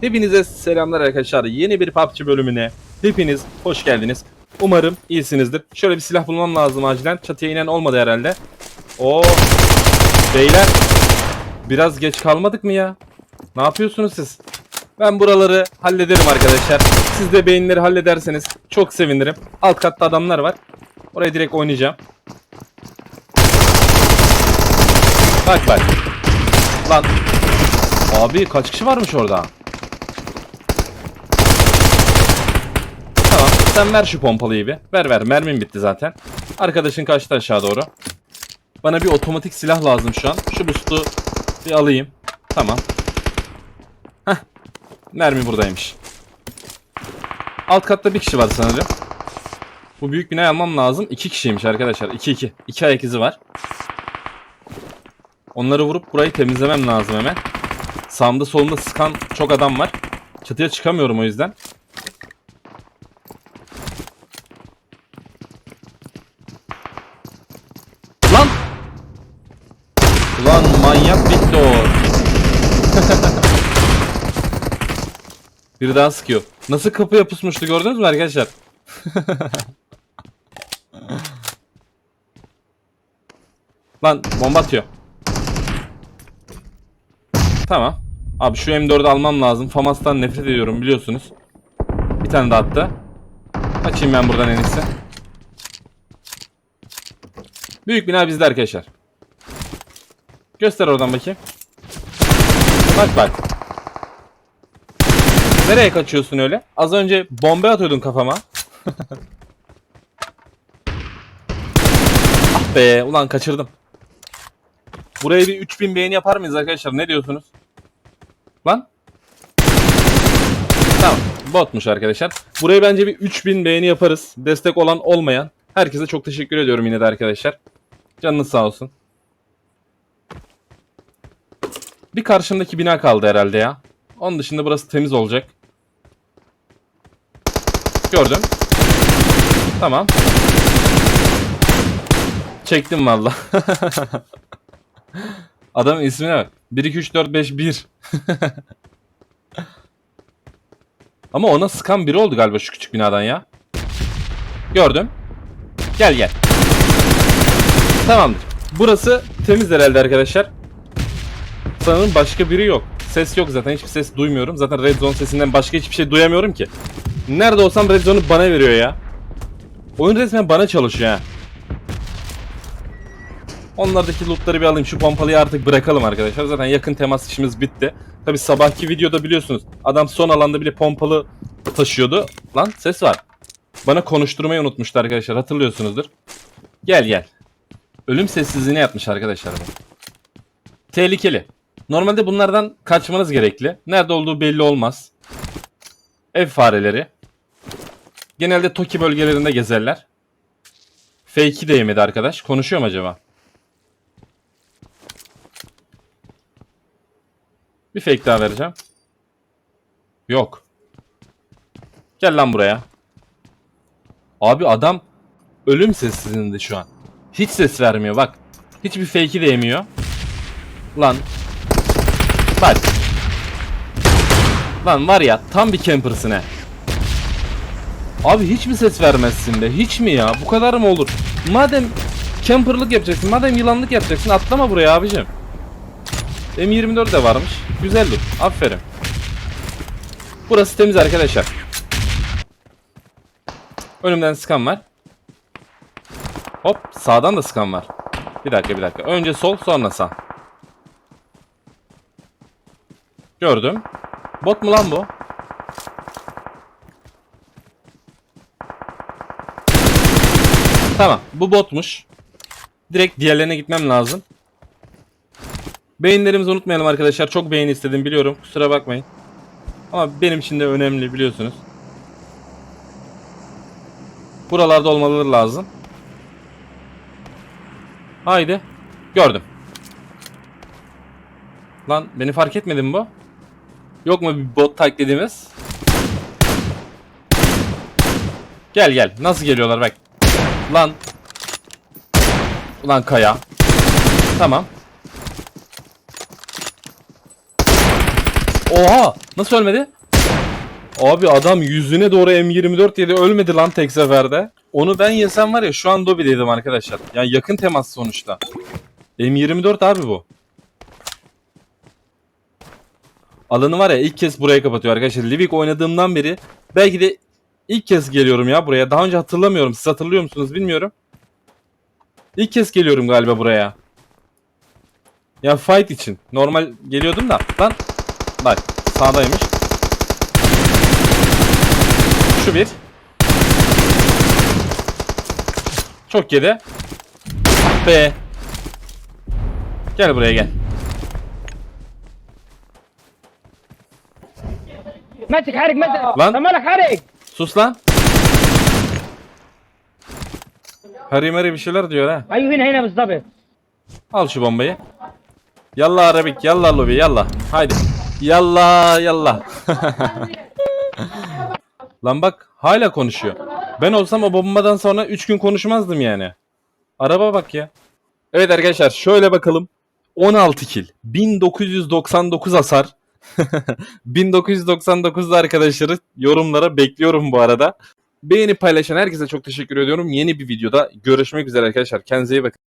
Hepinize selamlar arkadaşlar. Yeni bir PUBG bölümüne hepiniz hoş geldiniz. Umarım iyisinizdir. Şöyle bir silah bulmam lazım acilen. Çatıya inen olmadı herhalde. Oo. Beyler. Biraz geç kalmadık mı ya? Ne yapıyorsunuz siz? Ben buraları hallederim arkadaşlar. Siz de beyinleri hallederseniz çok sevinirim. Alt katta adamlar var. Oraya direkt oynayacağım. Bak bak. Lan. Abi kaç kişi varmış orada? Tamam sen ver şu pompalıyı bir. Ver ver mermim bitti zaten. Arkadaşın kaçtı aşağı doğru. Bana bir otomatik silah lazım şu an. Şu boost'u bir alayım. Tamam. Heh. Mermi buradaymış. Alt katta bir kişi var sanırım. Bu büyük binayı almam lazım. İki kişiymiş arkadaşlar. 2 2. İki ayak izi var. Onları vurup burayı temizlemem lazım hemen. Sağımda solumda sıkan çok adam var. Çatıya çıkamıyorum o yüzden. Lan! Ulan manyak Victor. Biri daha sıkıyor. Nasıl kapıya pusmuştu gördünüz mü arkadaşlar? Lan bomba atıyor. Tamam. Abi şu M4'ü almam lazım. FAMAS'tan nefret ediyorum biliyorsunuz. Bir tane daha attı. Açayım ben buradan en iyisi. Büyük bina bizde arkadaşlar. Göster oradan bakayım. Bak bak. Nereye kaçıyorsun öyle? Az önce bomba atıyordun kafama. ah be ulan kaçırdım. Buraya bir 3000 beğeni yapar mıyız arkadaşlar? Ne diyorsunuz? Lan? Tamam. Botmuş arkadaşlar. Buraya bence bir 3000 beğeni yaparız. Destek olan olmayan. Herkese çok teşekkür ediyorum yine de arkadaşlar. Canınız sağ olsun. Bir karşımdaki bina kaldı herhalde ya. Onun dışında burası temiz olacak. Gördüm. Tamam. Çektim valla. Adamın ismine bak. 1 2 3 4 5 1. Ama ona sıkan biri oldu galiba şu küçük binadan ya. Gördüm. Gel gel. Tamamdır. Burası temiz herhalde arkadaşlar. Sanırım başka biri yok. Ses yok zaten. Hiçbir ses duymuyorum. Zaten Red Zone sesinden başka hiçbir şey duyamıyorum ki. Nerede olsam Red bana veriyor ya. Oyun resmen bana çalışıyor ha. Onlardaki lootları bir alayım. Şu pompalıyı artık bırakalım arkadaşlar. Zaten yakın temas işimiz bitti. Tabi sabahki videoda biliyorsunuz. Adam son alanda bile pompalı taşıyordu. Lan ses var. Bana konuşturmayı unutmuştu arkadaşlar. Hatırlıyorsunuzdur. Gel gel. Ölüm sessizliğine yatmış arkadaşlar. Tehlikeli. Normalde bunlardan kaçmanız gerekli. Nerede olduğu belli olmaz. Ev fareleri. Genelde Toki bölgelerinde gezerler. Fake'i de yemedi arkadaş. Konuşuyor mu acaba? Bir fake daha vereceğim. Yok. Gel lan buraya. Abi adam ölüm sessizliğinde şu an. Hiç ses vermiyor bak. Hiçbir fake'i de yemiyor. Lan. Bak. Lan var ya tam bir campersın he. Abi hiç mi ses vermezsin be? Hiç mi ya? Bu kadar mı olur? Madem camperlık yapacaksın, madem yılanlık yapacaksın atlama buraya abicim. M24 de varmış. Güzel dur. Aferin. Burası temiz arkadaşlar. Önümden sıkan var. Hop sağdan da sıkan var. Bir dakika bir dakika. Önce sol sonra sağ. Gördüm. Bot mu lan bu? Tamam bu botmuş. Direkt diğerlerine gitmem lazım. Beğenilerimizi unutmayalım arkadaşlar. Çok beğeni istedim biliyorum. Kusura bakmayın. Ama benim için de önemli biliyorsunuz. Buralarda olmaları lazım. Haydi. Gördüm. Lan beni fark etmedi mi bu? Yok mu bir bot dediğimiz? Gel gel. Nasıl geliyorlar bak. Lan. Ulan kaya. Tamam. Oha! Nasıl ölmedi? Abi adam yüzüne doğru M24 yedi ölmedi lan tek seferde. Onu ben yesem var ya şu an Dobby'deydim arkadaşlar. Yani yakın temas sonuçta. M24 abi bu. Alanı var ya ilk kez buraya kapatıyor arkadaşlar. Livik oynadığımdan beri belki de ilk kez geliyorum ya buraya. Daha önce hatırlamıyorum. Siz hatırlıyor musunuz bilmiyorum. İlk kez geliyorum galiba buraya. Ya fight için. Normal geliyordum da. Lan. Bak sağdaymış. Şu bir. Çok yedi. B. Gel buraya gel. ماسك حارق ماسك Lan. طب مالك حارق Sus lan. Harry Mary bir şeyler diyor ha. ايوه هنا هنا بالضبط Al şu bombayı. Yallah Arabik, yallah lobi, yallah. Haydi. Yallah, yallah. Lan bak hala konuşuyor. Ben olsam o bombadan sonra 3 gün konuşmazdım yani. Araba bak ya. Evet arkadaşlar şöyle bakalım. 16 kill. 1999 hasar. 1999'da arkadaşları yorumlara bekliyorum bu arada. Beğeni paylaşan herkese çok teşekkür ediyorum. Yeni bir videoda görüşmek üzere arkadaşlar. Kendinize iyi bakın.